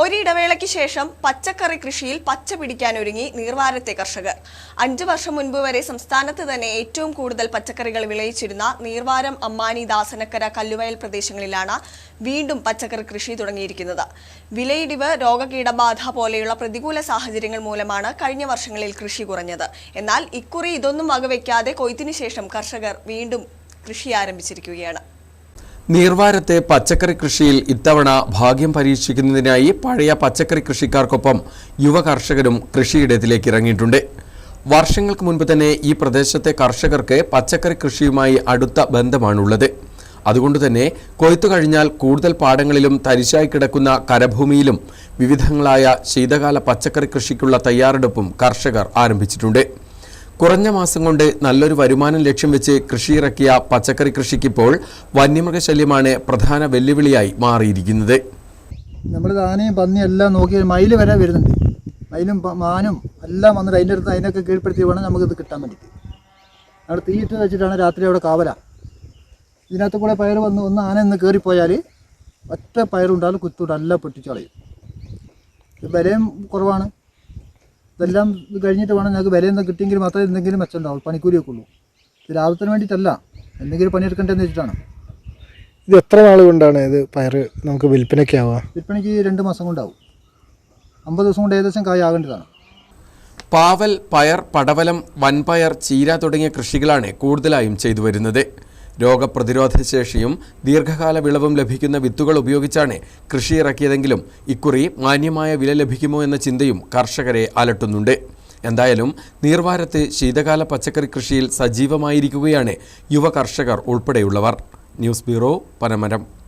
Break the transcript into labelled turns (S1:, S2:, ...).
S1: ഒരിടവേളയ്ക്ക് ശേഷം പച്ചക്കറി കൃഷിയിൽ പച്ച പിടിക്കാനൊരുങ്ങി നീർവാരത്തെ കർഷകർ. അഞ്ചു വർഷം മുൻപ് വരെ സംസ്ഥാനത്ത് തന്നെ ഏറ്റവും കൂടുതൽ പച്ചക്കറികൾ വിളയിച്ചിരുന്ന നീർവാരം അമ്മാനി ദാസനക്കര കല്ലുവയൽ പ്രദേശങ്ങളിലാണ് വീണ്ടും പച്ചക്കറി കൃഷി തുടങ്ങിയിരിക്കുന്നത്. വിലയിടിവ് രോഗകീടബാധ പോലെയുള്ള പ്രതികൂല സാഹചര്യങ്ങൾ മൂലമാണ് കഴിഞ്ഞ വർഷങ്ങളിൽ കൃഷി കുറഞ്ഞത്. എന്നാൽ ഇക്കുറി ഇതൊന്നും വകവയ്ക്കാതെ കൊയ്ത്തിനു ശേഷം കർഷകർ വീണ്ടും കൃഷി ആരംഭിച്ചിരിക്കുകയാണ്.
S2: നീർവാരത്തെ പച്ചക്കറി കൃഷിയിൽ ഇത്തവണ ഭാഗ്യം പരീക്ഷിക്കുന്നതിനായി പഴയ പച്ചക്കറി കൃഷിക്കാർക്കൊപ്പം യുവ കർഷകരും കൃഷിയിടത്തിലേക്ക് ഇറങ്ങിയിട്ടുണ്ട്. വർഷങ്ങൾക്ക് മുൻപ് തന്നെ ഈ പ്രദേശത്തെ കർഷകർക്ക് പച്ചക്കറി കൃഷിയുമായി അടുത്ത ബന്ധമാണുള്ളത്. അതുകൊണ്ട് തന്നെ കൊയ്ത്തു കഴിഞ്ഞാൽ കൂടുതൽ പാടങ്ങളിലും തരിശായി കിടക്കുന്ന കരഭൂമിയിലും വിവിധങ്ങളായ ശീതകാല പച്ചക്കറി കൃഷിക്കുള്ള തയ്യാറെടുപ്പും കർഷകർ ആരംഭിച്ചിട്ടുണ്ട്. കുറഞ്ഞ മാസം കൊണ്ട് നല്ലൊരു വരുമാനം ലക്ഷ്യം വെച്ച് കൃഷിയിറക്കിയ പച്ചക്കറി കൃഷിക്കിപ്പോൾ വന്യമൃഗശല്യമാണ് പ്രധാന വെല്ലുവിളിയായി മാറിയിരിക്കുന്നത്.
S3: നമ്മൾ ധാനയും പന്നിയും എല്ലാം നോക്കി മയിൽ വരെ വരുന്നുണ്ട്. മയിലും മാനും എല്ലാം വന്നിട്ട് അതിന്റെ അടുത്ത് അതിനൊക്കെ കീഴ്പ്പെടുത്തി വേണം നമുക്കിത് കിട്ടാൻ വേണ്ടിയിട്ട്. അവിടെ തീയിട്ട് വെച്ചിട്ടാണ് രാത്രി അവിടെ കാവല. ഇതിനകത്ത് കൂടെ പയർ വന്ന് ഒന്ന് ആന ഒന്ന് കയറിപ്പോയാൽ ഒറ്റ പയറുണ്ടാലും കുത്തുണ്ടാലും എല്ലാം പൊട്ടിച്ചു കളയും വിലയും കുറവാണ്. ഇതെല്ലാം കഴിഞ്ഞിട്ട് വേണം ഞങ്ങൾക്ക് വിലയൊന്നും കിട്ടിയെങ്കിൽ മാത്രമേ എന്തെങ്കിലും മെച്ചം ഉണ്ടാവുള്ളൂ പണിക്കൂലിയൊക്കെ ഉള്ളൂ ഇത് ലാഭത്തിന് വേണ്ടിയിട്ടല്ല എന്തെങ്കിലും പണിയെടുക്കണ്ടെന്ന് വെച്ചിട്ടാണ്.
S4: ഇത് എത്ര നാൾ കൊണ്ടാണ് ഇത് പയർ നമുക്ക് വിൽപ്പനയ്ക്ക് ആവുക?
S3: വിൽപ്പനയ്ക്ക് രണ്ട് മാസം കൊണ്ടാവും. അമ്പത് ദിവസം കൊണ്ട് ഏകദേശം കായ ആകേണ്ടതാണ്.
S2: പാവൽ പയർ പടവലം വൻപയർ ചീര തുടങ്ങിയ കൃഷികളാണ് കൂടുതലായും ചെയ്തു വരുന്നത്. രോഗപ്രതിരോധ ശേഷിയും ദീർഘകാല വിളവും ലഭിക്കുന്ന വിത്തുകൾ ഉപയോഗിച്ചാണ് കൃഷി ഇറക്കിയതെങ്കിലും ഇക്കുറി മാന്യമായ വില ലഭിക്കുമോ എന്ന ചിന്തയും കർഷകരെ അലട്ടുന്നുണ്ട്. എന്തായാലും നീർവാരത്ത് ശീതകാല പച്ചക്കറി കൃഷിയിൽ സജീവമായിരിക്കുകയാണ് യുവ കർഷകർ ഉൾപ്പെടെയുള്ളവർ. News bureau Panamaram.